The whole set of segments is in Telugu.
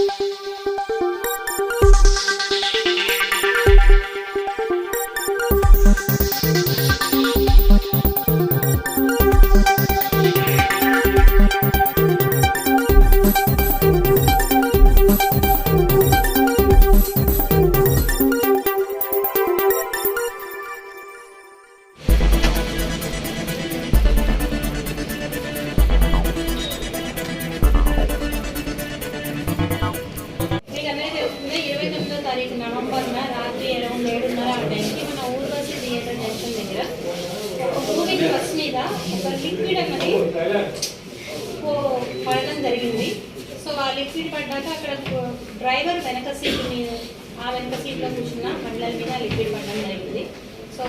మీకు మీద ఒక లిక్విడ్ అన్నది పడడం జరిగింది. సో ఆ లిక్విడ్ పడ్డాక అక్కడ డ్రైవర్ వెనక సీట్ మీద ఆ వెనక సీట్లో కూర్చున్న బండ్ల మీద లిక్విడ్ పడడం జరిగింది. సో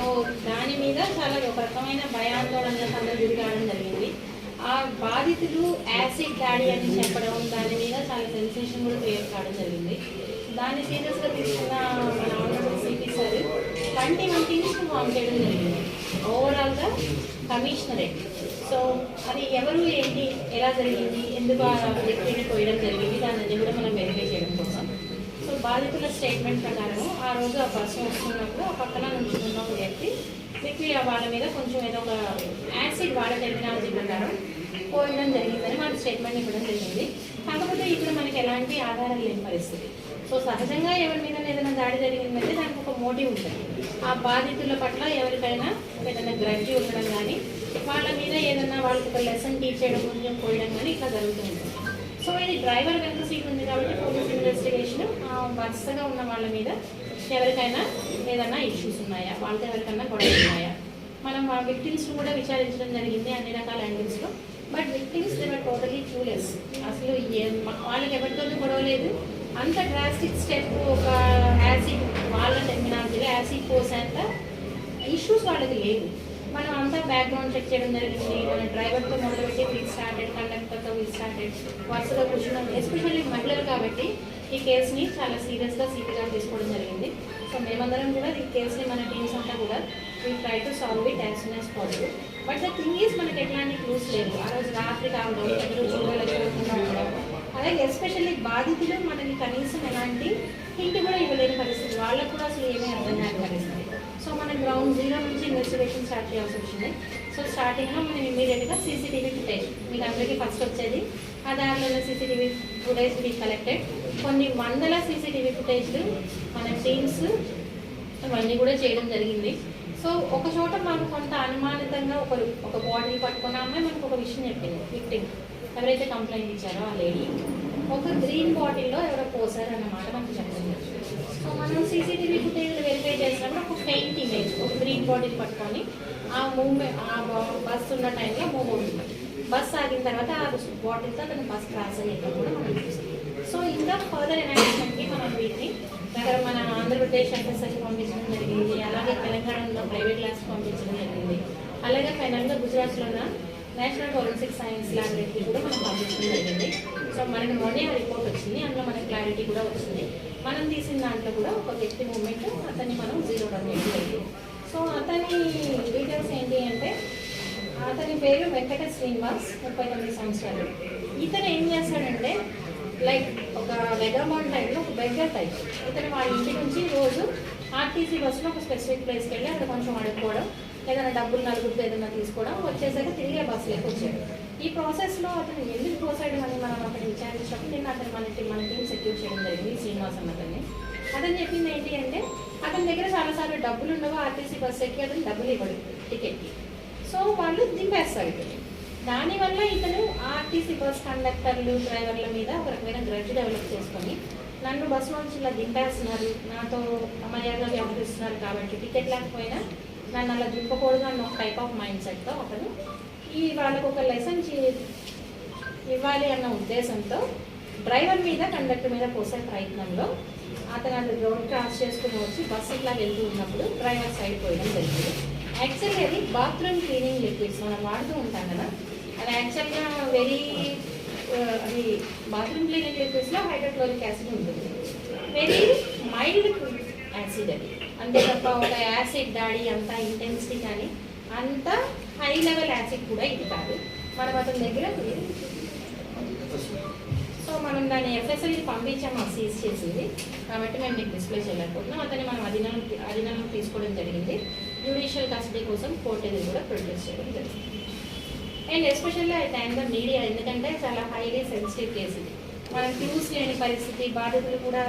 దాని మీద చాలా ఒక రకమైన భయాందోళనలకు అందరూ గురి కావడం జరిగింది. ఆ బాధితులు యాసిడ్ క్యాడీ అని చెప్పడం దాని మీద చాలా సెన్సేషన్ కూడా క్రియేట్ కావడం జరిగింది. దాన్ని సీరియస్గా తీసుకున్న మన honourable CP sir twenty one teams form చేయడం జరిగింది. ఓవరాల్గా కమిషనరేట్ సో అది ఎవరు ఏంటి ఎలా జరిగింది ఎందుకు ఆ లిక్విడ్ పోయడం జరిగింది దాన్ని కూడా మనం వెరిఫై చేయడం కోసం. సో బాధితుల స్టేట్మెంట్ ప్రకారం ఆ రోజు ఆ బస్సు వస్తున్నప్పుడు ఆ పక్కన నుంచి ఉన్న ఒక వ్యక్తి లిక్విడ్ వాళ్ళ మీద కొంచెం ఏదో ఒక యాసిడ్ వాళ్ళ టెర్మినాలజీ ప్రకారం పోయడం జరిగిందని మన స్టేట్మెంట్ ఇవ్వడం జరిగింది. కాకపోతే ఇప్పుడు మనకి ఎలాంటి ఆధారాలు లేని పరిస్థితి. సో సహజంగా ఎవరి మీద ఏదైనా దాడి జరిగిందంటే దానికి ఒక మోటివ్ ఉంటుంది. ఆ బాధితుల పట్ల ఎవరికైనా ఏదైనా గ్రడ్జి ఉండడం కానీ వాళ్ళ మీద ఏదైనా వాళ్ళకి ఒక లెసన్ టీచ్ చేయడం కొంచెం పోయడం కానీ ఇట్లా జరుగుతుంది సో ఇది డ్రైవర్ వెనక సీట్ ఉంది కాబట్టి పోలీస్ ఇన్వెస్టిగేషన్ వరుసగా ఉన్న వాళ్ళ మీద ఎవరికైనా ఏదైనా ఇష్యూస్ ఉన్నాయా? వాళ్ళతో ఎవరికైనా గొడవలు ఉన్నాయా? మనం ఆ విక్టిమ్స్ కూడా విచారించడం జరిగింది అన్ని రకాల యాంగిల్స్లో but victims they were totally clueless అసలు వాళ్ళకి ఎవరితో గొడవ లేదు. అంత డ్రాస్టిక్ స్టెప్ ఒక యాసిడ్ వాళ్ళ టెర్మినాలజీలో యాసిడ్ పోసేంత ఇష్యూస్ వాళ్ళకి లేవు. మనం అంతా బ్యాక్గ్రౌండ్ చెక్ చేయడం జరిగింది. మన డ్రైవర్తో మొదలుపెట్టి వీల్ స్టార్టెడ్ కండక్టర్తో వీల్ స్టార్టెడ్ వరుసగా కూర్చున్నాం. ఎస్పెషల్లీ మహిళలు కాబట్టి ఈ కేసుని చాలా సీరియస్గా సీరియస్గా తీసుకోవడం జరిగింది. సో మేమందరం కూడా ఈ కేసుని మన టీమ్స్ అంతా కూడా we try to solve it as soon as possible but the thing is మనకి ఎట్లాంటి క్లూస్ లేవు. ఆ రోజు రాత్రి కావడం ఎవరు చూడలేకపోతున్నాం. అలాగే ఎస్పెషల్లీ బాధితులు మనకి కనీసం ఎలాంటి హింట్ కూడా ఇవ్వలేని పరిస్థితి. వాళ్ళకు కూడా అసలు ఏమీ అర్థం కాని పరిస్థితి. సో మనం గ్రౌండ్ జీరో నుంచి ఇన్వెస్టిగేషన్ స్టార్ట్ చేయాల్సి వచ్చింది. సో స్టార్టింగ్లో మనం ఇమీడియట్గా సీసీటీవీ ఫుటేజ్ మీకు అందరికీ ఫస్ట్ వచ్చేది. ఆ దారిలో సీసీటీవీ ఫుటేజ్ బీ కలెక్టెడ్ కొన్ని వందల సీసీటీవీ ఫుటేజ్లు మన టీమ్స్ అవన్నీ కూడా చేయడం జరిగింది. సో ఒక చోట మనకు కొంత అనుమానితంగా ఒకరు ఒక బాడీని పట్టుకున్న అమ్మాయి మనకు ఒక విషయం చెప్పింది విక్టింగ్ ఎవరైతే కంప్లైంట్ ఇచ్చారో ఆ లేడీ ఒక గ్రీన్ బాటిల్లో ఎవరో పోసారు అన్నమాట మనకు చెప్పింది సో మనం సీసీటీవీ ఫుటేజ్ వెరిఫై చేసినప్పుడు ఒక ఫెయింట్ ఇమేజ్ ఒక గ్రీన్ బాటిల్ పట్టుకొని ఆ మూవ్మెంట్ ఆ బస్ ఉన్న టైంలో మూవ్ అవుతుంది. బస్ ఆగిన తర్వాత ఆ బాటిల్తో అతను బస్ క్రాస్ అయ్యేటప్పుడు కూడా మనం చూస్తాం. సో ఇంకా ఫర్దర్ ఎనాలిసిస్కి మనం వీటిని దగ్గర మన ఆంధ్రప్రదేశ్ ఎంఎస్ఎస్ పంపించడం జరిగింది. అలాగే తెలంగాణలో ప్రైవేట్ క్లాస్ పంపించడం జరిగింది. అలాగే ఫైనల్గా గుజరాత్లో ఉన్న నేషనల్ ఫోరెన్సిక్ సైన్స్ ల్యాబొరేటరీ కూడా మనం పంపించడం జరిగింది. సో మనకి మొన్నే ఆ రిపోర్ట్ వచ్చింది. అందులో మనకి క్లారిటీ కూడా వచ్చింది. మనం తీసిన దాంట్లో కూడా ఒక వ్యక్తి మూమెంట్ అతన్ని మనం జీరో రన్ చేయడం సో అతని డీటెయిల్స్ ఏంటి అంటే అతని పేరు వెంకట శ్రీనివాస్ ముప్పై తొమ్మిది సంవత్సరాలు. ఇతను ఏం చేస్తాడంటే లైక్ ఒక వెగమాన్ టైంలో ఒక బెగ్గర్ టైప్ ఇతను వాళ్ళ ఇంటి నుంచి రోజు ఆర్టీసీ బస్సులో ఒక స్పెసిఫిక్ ప్లేస్కి వెళ్ళి అక్కడ కొంచెం అడుక్కోవడం ఏదైనా డబ్బులు నలుగురితో ఏదైనా తీసుకోవడం వచ్చేసాక తిరిగి బస్సు వచ్చాడు ఈ ప్రాసెస్లో అతను ఎందుకు పోసాడు అని మనం అక్కడ విచారించినప్పుడు నిన్న అతను మన టీ- మన టీం సెక్యూర్ చేయడం జరిగింది శ్రీనివాస్ అన్న అతన్ని అతను చెప్పింది ఏంటి అంటే అతని దగ్గర చాలాసార్లు డబ్బులు ఉండవు ఆర్టీసీ బస్సు ఎక్కి అతను డబ్బులు ఇవ్వడు టికెట్కి సో వాళ్ళు దింపేస్తారు ఇతను దానివల్ల ఇతను ఆర్టీసీ బస్ కండక్టర్లు డ్రైవర్ల మీద ఒక రకమైన గ్రడ్జ్ డెవలప్ చేసుకొని నన్ను బస్సు నుంచి ఇలా దింపేస్తున్నారు నాతో అమర్యాదగా వ్యవహరిస్తున్నారు కాబట్టి టికెట్ లేకపోయినా నన్ను అలా దింపకూడదు అన్న ఒక టైప్ ఆఫ్ మైండ్ సెట్తో అతను ఈ వాళ్ళకు ఒక లెసన్ ఇవ్వాలి అన్న ఉద్దేశంతో డ్రైవర్ మీద కండక్టర్ మీద పోసే ప్రయత్నంలో అతను అది రోడ్ క్రాస్ చేసుకుని వచ్చి బస్సు ఇట్లా వెళ్తూ ఉన్నప్పుడు డ్రైవర్ సైడ్ పోయడం జరిగింది. యాక్చువల్గా అది బాత్రూమ్ క్లీనింగ్ లిక్విడ్స్ మనం వాడుతూ ఉంటాం కదా. అది యాక్చువల్గా వెరీ అది బాత్రూమ్ క్లీనింగ్ లిక్విడ్స్లో హైడ్రోక్లోరిక్ యాసిడ్ ఉంటుంది. వెరీ మైల్డ్ యాసిడ్ అది అంతే తప్ప ఒక యాసిడ్ దాడి అంత ఇంటెన్సిటీ కానీ అంత హై లెవెల్ యాసిడ్ కూడా ఇది కాదు. మనం అతని దగ్గర సో మనం దాన్ని ఎఫ్ఎస్ఎల్కి పంపించాము ఆ సీజ్ చేసింది. కాబట్టి మేము మీకు డిస్ప్లే చేయలేకపోతున్నాం అతన్ని మనం అధీనం అధీనంలో తీసుకోవడం జరిగింది. జ్యుడిషియల్ కస్టడీ కోసం కోర్టు ఇది కూడా ప్రొడ్యూస్ చేయడం జరిగింది. And especially I thank the media ఎందుకంటే చాలా హైలీ సెన్సిటివ్ కేసు ఇది. మనం క్లూస్ లేని పరిస్థితి బాధితులు కూడా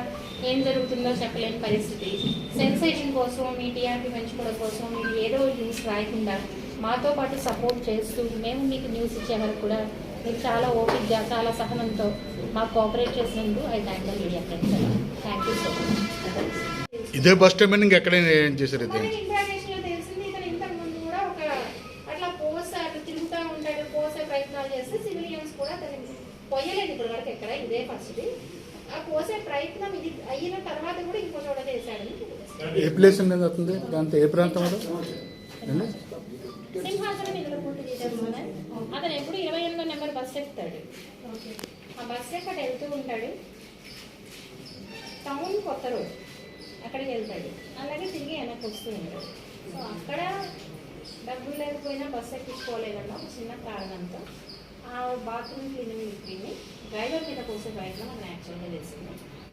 ఏం జరుగుతుందో చెప్పలేని పరిస్థితి. సెన్సేషన్ కోసం మీ టీఆర్పీ పెంచుకోవడం కోసం మీరు ఏదో న్యూస్ రాయకుండా మాతో పాటు సపోర్ట్ చేస్తూ మేము మీకు న్యూస్ ఇచ్చే వరకు కూడా మీరు చాలా ఓపిక్గా చాలా సహనంతో మాకు కోఆపరేట్ చేసినందుకు I thank the media friends thank you so much ఇదే బస్ స్టాండ్ ఇంకా ఎక్కడైనా ఏం చేశారు ఇది మనకి ఇంట్రాగేషన్లో తెలిసింది ఇతను ఇంతకు ముందు కూడా ఒక అట్లా పోసే అట్లా తిరుగుతూ ఉంటాడు పోసే ప్రయత్నాలు చేస్తే సివిలియన్స్ కూడా అతను పోయలేదు ఇప్పుడు వరకు ఎక్కడ ఇదే ఫస్ట్ ఆ పోసే ప్రయత్నం ఇది అయిన తర్వాత కూడా ఇంకో చోట చేశాడని తెలుస్తుంది. ఏ ప్లేస్ అనేది అవుతుంది? దాంతో ఏ ప్రాంతం అది? ఇందులో పూర్తి అతను ఎప్పుడు ఇరవై ఎనిమిదో నెంబర్ బస్ ఎక్కుతాడు. ఆ బస్ ఎక్కడ వెళ్తూ ఉంటాడు? టౌన్ కొత్త రోడ్ అక్కడికి వెళ్తాడు. అలాగే తిరిగి వెనక్కి వస్తూ ఉంటాడు. సో అక్కడ డబ్బులు లేకపోయినా బస్ ఎక్కించుకోలేదన్న ఒక చిన్న కారణంతో బాత్రూమ్ క్లీనింగ్ విని డ్రైవర్ కింద పోసే ప్రయత్నం మనం యాక్చువల్గా చేసింది